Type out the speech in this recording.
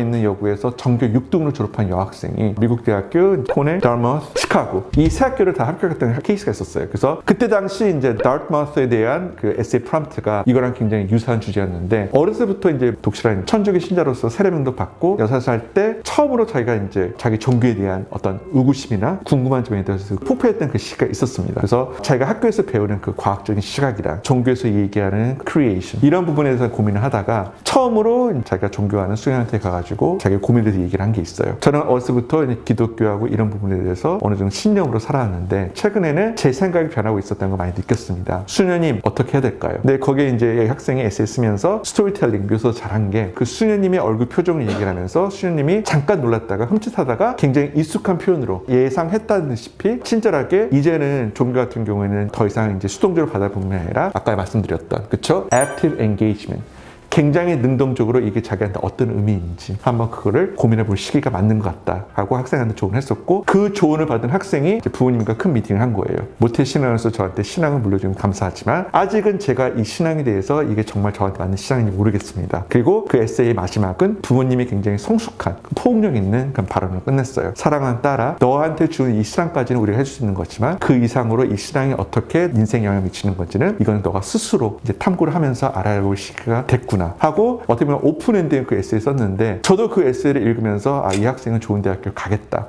있는 여고에서 전교 6등으로 졸업한 여학생이 미국 대학교, 코넬, 다르머스, 시카고 이 세 학교를 다 합격했던 케이스가 있었어요. 그래서 그때 당시 이제 다르머스에 대한 그 에세이 프롬프트가 이거랑 굉장히 유사한 주제였는데 어렸을 때부터 이제 독실한 천주교 신자로서 세례명도 받고 6살 때 처음으로 자기가 이제 자기 종교에 대한 어떤 의구심이나 궁금한 점에 대해서 폭발했던 그 시기가 있었습니다. 그래서 자기가 학교에서 배우는 그 과학적인 시각이랑 종교에서 얘기하는 크리에이션 이런 부분에 대해서 고민을 하다가 처음으로 자기가 종교하는 수행한테 가가지고 자기 고민에 대해서 얘기를 한 게 있어요. 저는 이제 기독교하고 이런 부분에 대해서 어느 정도 신념으로 살아왔는데 최근에는 제 생각이 변하고 있었다는 걸 많이 느꼈습니다. 수녀님 어떻게 해야 될까요? 근데 거기에 이제 이 학생이 에세이 쓰면서 스토리텔링 묘사 잘한 게 그 수녀님의 얼굴 표정을 얘기를 하면서 수녀님이 잠깐 놀랐다가 흠칫하다가 굉장히 익숙한 표현으로 예상했다시피 친절하게 이제는 종교 같은 경우에는 더 이상 이제 수동적으로 받아보는 게 아니라 아까 말씀드렸던 그쵸? active engagement 굉장히 능동적으로 이게 자기한테 어떤 의미인지 한번 그거를 고민해 볼 시기가 맞는 것 같다 하고 학생한테 조언을 했었고 그 조언을 받은 학생이 부모님과 큰 미팅을 한 거예요. 모태 신앙으로서 저한테 신앙을 물려주면 감사하지만 아직은 제가 이 신앙에 대해서 이게 정말 저한테 맞는 신앙인지 모르겠습니다. 그리고 그 에세이의 마지막은 부모님이 굉장히 성숙한 포용력 있는 그런 발언을 끝냈어요. 사랑하는 딸아 너한테 주는 이 신앙까지는 우리가 해줄 수 있는 거지만 그 이상으로 이 신앙이 어떻게 인생 영향을 미치는 건지는 이거는 너가 스스로 이제 탐구를 하면서 알아볼 시기가 됐구나 하고 어떻게 보면 오픈엔드인 그 에세이 썼는데 저도 그 에세이를 읽으면서 아 이 학생은 좋은 대학교 가겠다